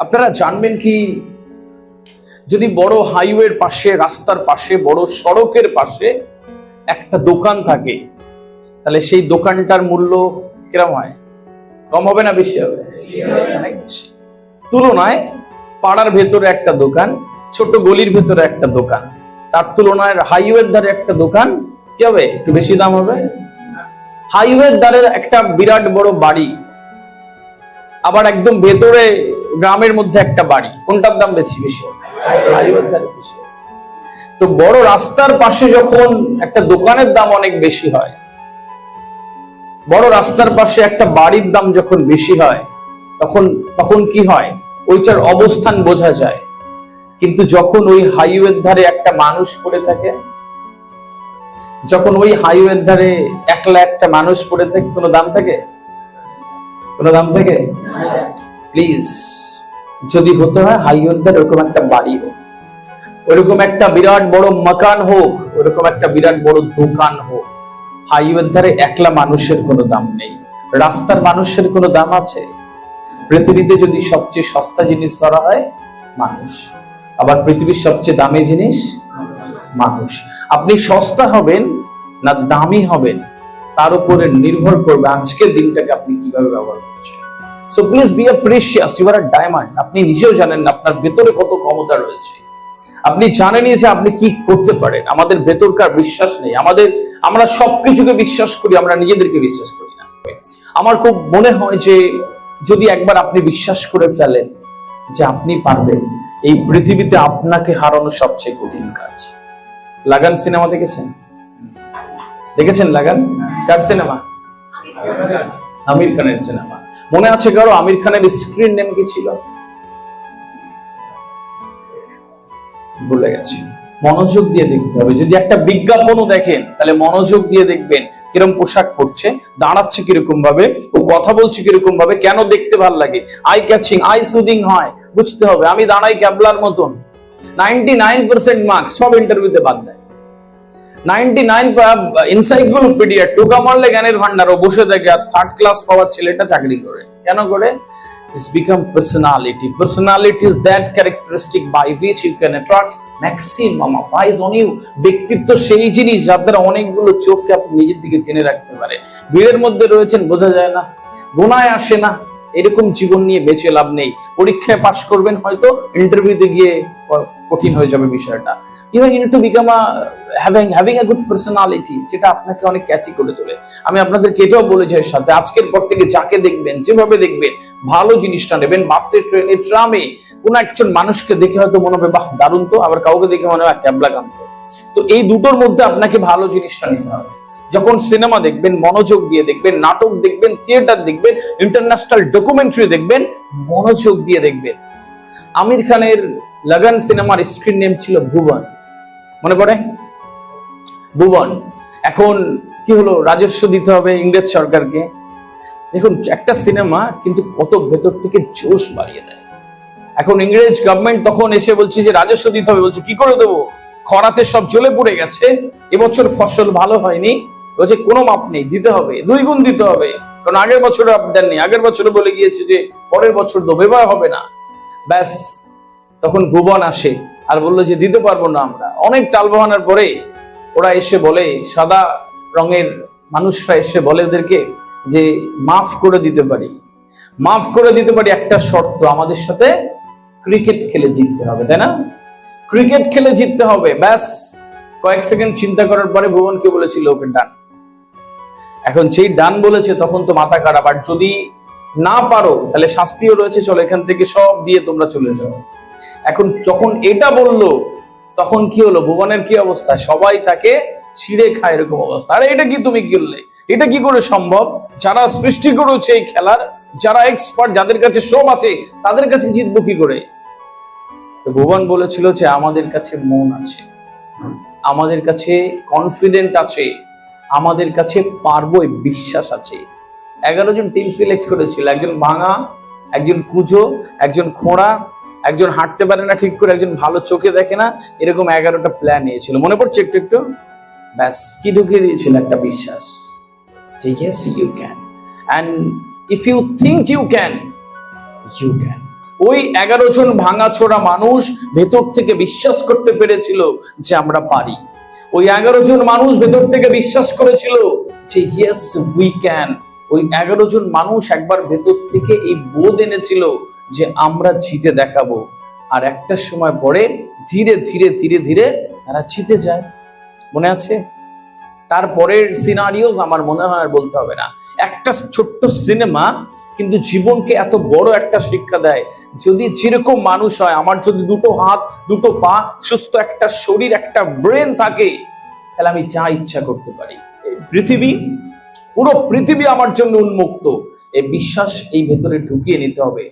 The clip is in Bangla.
আপনারা জানবেন কি? যদি বড় হাইওয়ের পাশে, রাস্তার পাশে, বড় সড়কের পাশে একটা দোকান থাকে, তাহলে সেই দোকানটার মূল্য কিরম হয়? কম হবে না বেশি হবে? তুলনায় পাড়ার ভেতরে একটা দোকান, ছোট গলির ভেতরে একটা দোকান, তার তুলনায় হাইওয়ের ধারে একটা দোকান কি হবে? একটু বেশি দাম হবে? হাইওয়ের ধারে একটা বিরাট বড় বাড়ি, আবার একদম ভেতরে গ্রামের মধ্যে একটা বাড়ি। কোনটার দাম বেশি বেশি? তো বড় রাস্তার পাশে যখন একটা দোকানের দাম অনেক বেশি হয়, বড় রাস্তার পাশে একটা বাড়ির দাম যখন বেশি হয়, তখন তখন কি হয়? ওইটার অবস্থান বোঝা যায়। কিন্তু যখন ওই হাইওয়ের ধারে একটা মানুষ পড়ে থাকে, যখন ওই হাইওয়ের ধারে একলা একটা মানুষ পড়ে থাকে, কোনো দাম থাকে? কোনো দাম থাকে? প্লিজ যদি হতে হয় হাইওয়ের ধারে ওরকম একটা বাড়ি হোক ওইরকম একটা বিরাট বড় মাকান হোক ওইরকম একটা বিরাট বড় দোকান হোক, হাইওয়ের ধারে একলা মানুষের কোনো দাম নেই। রাস্তার মানুষের কোনো দাম আছে? পৃথিবীতে যদি সবচেয়ে সস্তা জিনিস ধরা হয়, মানুষ। আবার পৃথিবীর সবচেয়ে দামি জিনিস? মানুষ। আপনি সস্তা হবেন না দামি হবেন, তার উপরে নির্ভর করবে আজকের দিনটাকে আপনি কীভাবে ব্যবহার করছেন। So please be a precious you are diamond আপনি নিজেও জানেন না আপনার ভেতরে কত ক্ষমতা রয়েছে। আপনি জানেনই যে আপনি কি করতে পারেন। আমাদের ভেতরকার বিশ্বাস নেই। আমাদের, আমরা সবকিছুকে বিশ্বাস করি, আমরা নিজেদেরকে বিশ্বাস করি না। আমার খুব মনে হয় যে যদি একবার আপনি বিশ্বাস করে ফেলেন যে আপনি পারবেন, এই পৃথিবীতে আপনাকে হারানো সবচেয়ে কঠিন কাজ। লাগান সিনেমা দেখেছেন? দেখেছেন লাগান? কার সিনেমা? আমির খানের সিনেমা। মনে আছে কারও? আমির খানের স্ক্রিন নেম কি ছিল? ভুলে গেছি। মনোযোগ দিয়ে দেখতে হবে। যদি একটা বিজ্ঞাপনও দেখেন, তাহলে মনোযোগ দিয়ে দেখবেন কীরকম পোশাক পরছে, দাঁড়াচ্ছে কীরকম ভাবে, ও কথা বলছে কীরকম ভাবে, কেন দেখতে ভালো লাগে? আই ক্যাচিং আই সুদিং হয়। বুঝতে হবে, আমি দাঁড়াই ক্যাবলার মতন। নাইনটি নাইন পার্সেন্ট মার্কস সব ইন্টারভিউতে বাদ দেয়। ইনসাইক্লোপিডিয়া টোকা জ্ঞানের ভান্ডার ও বসে থাকে থার্ড ক্লাস পাওয়ার ছেলেটা চাকরি করে। কেন করে. ব্যক্তিত্ব সেই জিনিস যার দ্বারা অনেকগুলো চোখকে আপনি নিজের দিকে টেনে রাখতে পারে ভিড়ের মধ্যে রয়েছেন, বোঝা যায় না। গোনায় আসে না। এরকম জীবন নিয়ে বেঁচে লাভ নেই। পরীক্ষায় পাশ করবেন, হয়তো ইন্টারভিউতে গিয়ে কঠিন হয়ে যাবে বিষয়টা। You to become a having having a good personality যেটা আপনাকে অনেক ক্যাচি করে তোলে। আমি আপনাদেরকে এটাও বলেছি এর সাথে, আজকের পর থেকে যাকে দেখবেন, যেভাবে দেখবেন, ভালো জিনিসটা নেবেন। বাসে, ট্রেনে, ট্রামে কোন একজন মানুষকে দেখে হয়তো মনে হবে, বাহ, দারুণ তো। আবার কাউকে দেখে মনে হয় ক্যাবলা কান্ত তো এই দুটোর মধ্যে আপনাকে ভালো জিনিসটা নিতে হবে। যখন সিনেমা দেখবেন, মনোযোগ দিয়ে দেখবেন, নাটক দেখবেন, থিয়েটার দেখবেন, ইন্টারন্যাশনাল ডকুমেন্টারি দেখবেন, মনোযোগ দিয়ে দেখবেন। আমির খানের লাগান সিনেমার স্ক্রিন নেম ছিল ভুবন। মনে পড়ে? ভুবন, এখন কি হলো? রাজস্ব দিতে হবে ইংরেজ সরকারকে। দেখুন, একটা সিনেমা কিন্তু কত ভেতর থেকে জোশ বাড়িয়ে দেয়। এখন ইংরেজ গভর্নমেন্ট তখন এসে বলছে যে, রাজস্ব দিতে হবে। বলছে, কি করে দেবো? খরাতে সব জ্বলে পড়ে গেছে। এবছর ফসল ভালো হয়নি। বলছে, কোনো মাপ নেই, দিতে হবে। দুই গুণ দিতে হবে। কারণ আগের বছরে আপ দেননি আগের বছরে বলে গিয়েছে যে, পরের বছর দেবো, এবার হবে না। ব্যাস, তখন ভুবন আসে আর বলল যে, দিতে পারব না আমরা। অনেক টালবাহানার পরে ওরা এসে বলে, সাদা রঙের মানুষরা এসে বলে ওদেরকে যে, মাফ করে দিতে পারি। মাফ করে দিতে পারি একটা শর্ত, আমাদের সাথে ক্রিকেট খেলে জিততে হবে, তাই না? ক্রিকেট খেলে জিততে হবে, ব্যাস। কয়েক সেকেন্ড চিন্তা করার পরে ভুবনকে বলেছিল ওকে ডান। এখন যেই ডান বলেছে, তখন তো মাথা খারাপ। আর যদি না পারো, তাহলে শাস্তিও রয়েছে। চলো এখান থেকে সব দিয়ে তোমরা চলে যাও। এখন যখন এটা বলল তখন কি হলো? ভুবনের কি অবস্থা? সবাই তাকে ছিঁড়ে খায় এরকম অবস্থা। আরে এটা কি তুমি করলে এটা কি করে সম্ভব? যারা সৃষ্টি করেছে এই খেলার, যারা এক্সপার্ট যাদের কাছে সব আছে, তাদের কাছে জিতবো কি করে? ভুবন বলেছিল যে আমাদের কাছে মন আছে, আমাদের কাছে কনফিডেন্ট আছে, আমাদের কাছে পারব বিশ্বাস আছে। এগারো জন টিম সিলেক্ট করেছিল, একজন ভাঙা, একজন কুজো, একজন খোঁড়া একজন হাঁটতে পারে না ঠিক করে, একজন ভালো চোখে দেখে না, এরকম এগারোটা প্ল্যান নিয়েছিল। মনে পড়ছে একটু একটু? ব্যাস, কি ঢুকিয়ে দিয়েছিল একটা বিশ্বাস? যে yes you can and if you think you can you can ওই এগারো জন মানুষ ভেতর থেকে বিশ্বাস করতে পেরেছিল যে আমরা পারি। ওই এগারো জন মানুষ ভেতর থেকে বিশ্বাস করেছিল যে ইয়েস উই ক্যান ওই এগারো জন মানুষ একবার ভেতর থেকে এই বোধ এনেছিল যে আমরা জিতে দেখাবো। আর একটা সময় পরে ধীরে ধীরে ধীরে ধীরে তারা জিতে যায়। মনে আছে? তারপরের সিনারিওস আমার মনে হয় আর বলতে হবে না। একটা ছোট্ট সিনেমা কিন্তু জীবনকে এত বড় একটা শিক্ষা দেয়। যদি যেরকম মানুষ হয়, আমার যদি দুটো হাত, দুটো পা, সুস্থ একটা শরীর, একটা ব্রেন থাকে, তাহলে আমি যা ইচ্ছা করতে পারি। পৃথিবী, পুরো পৃথিবী আমার জন্য উন্মুক্ত। এই বিশ্বাস এই ভেতরে ঢুকিয়ে নিতে হবে।